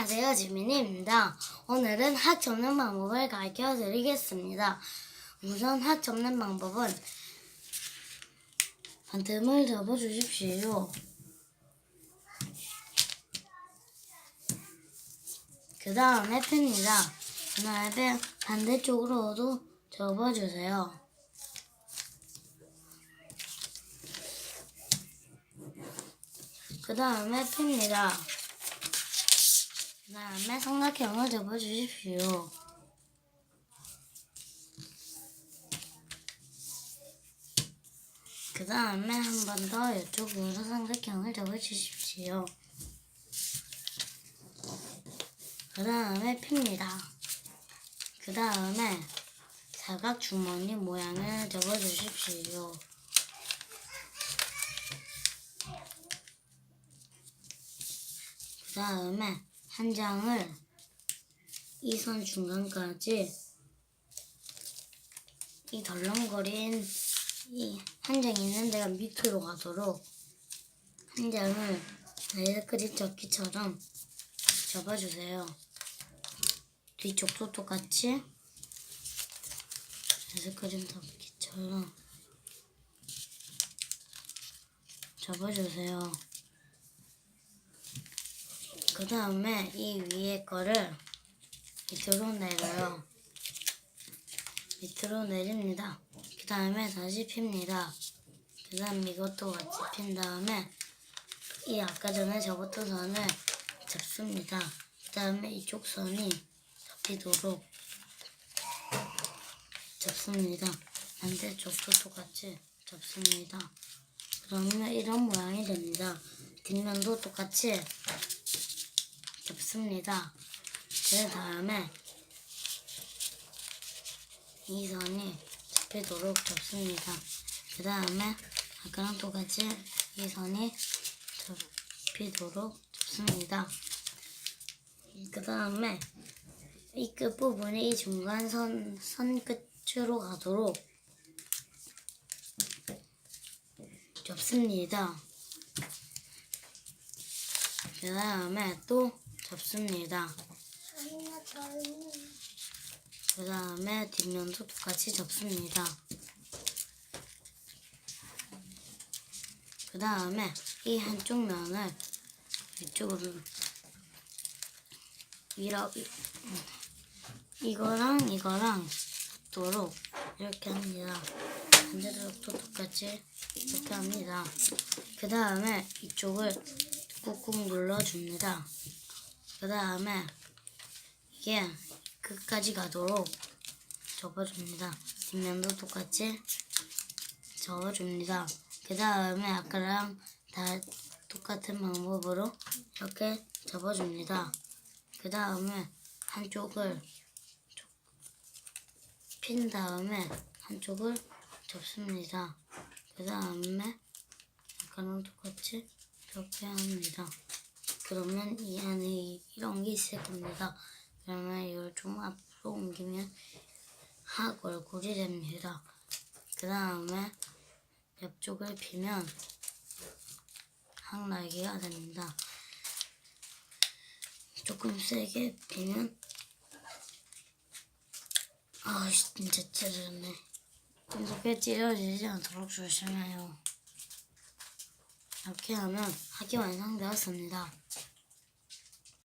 안녕하세요 지민이입니다. 오늘은 학 접는 방법을 가르쳐 드리겠습니다. 우선 학 접는 방법은 반틈을 접어 주십시오. 그 다음에 펴니다. 그 다음에 반대쪽으로도 접어주세요. 그 다음에 핍니다. 그 다음에 삼각형을 접어주십시오. 그 다음에 한 번 더 이쪽으로 삼각형을 접어주십시오. 그 다음에 핍니다. 그 다음에 사각 주머니 모양을 접어주십시오. 그 다음에 한 장을 이 선 중간까지 이 덜렁거린 이 한 장 있는 데가 밑으로 가도록 한 장을 아이스크림 접기처럼 접어주세요. 뒤쪽도 똑같이 아이스크림 접기처럼 접어주세요. 그 다음에 이 위에 거를 밑으로 내려요. 밑으로 내립니다. 그 다음에 다시 핍니다. 그 다음 이것도 같이 핀 다음에 이 아까 전에 접었던 선을 잡습니다. 그 다음에 이쪽 선이 잡히도록 잡습니다. 반대쪽도 똑같이 잡습니다. 그러면 이런 모양이 됩니다. 뒷면도 똑같이 접습니다. 그 다음에 이 선이 잡히도록 접습니다. 그 다음에 아까랑 똑같이 이 선이 접히도록 접습니다. 그 다음에 이 끝부분이 이 중간선 선 끝으로 가도록 접습니다. 그 다음에 또 접습니다. 그 다음에 뒷면도 똑같이 접습니다. 그 다음에 이 한쪽 면을 이쪽으로 밀어 이- 이거랑 이거랑 도록 이렇게 합니다. 반대쪽도 똑같이 이렇게 합니다. 그 다음에 이쪽을 꾹꾹 눌러줍니다. 그 다음에 이게 끝까지 가도록 접어줍니다. 뒷면도 똑같이 접어줍니다. 그 다음에 아까랑 다 똑같은 방법으로 이렇게 접어줍니다. 그 다음에 한쪽을 핀 다음에 한쪽을 접습니다. 그 다음에 아까랑 똑같이 이렇게 합니다. 그러면 이 안에 게 있을 겁니다. 그러면 이걸 좀 앞으로 옮기면 학 얼굴이 됩니다. 그 다음에 옆쪽을 피면 학 날개가 됩니다. 조금 세게 피면 아 진짜 찌르네. 이렇게 찢어지지 않도록 조심해요. 이렇게 하면 학이 완성되었습니다.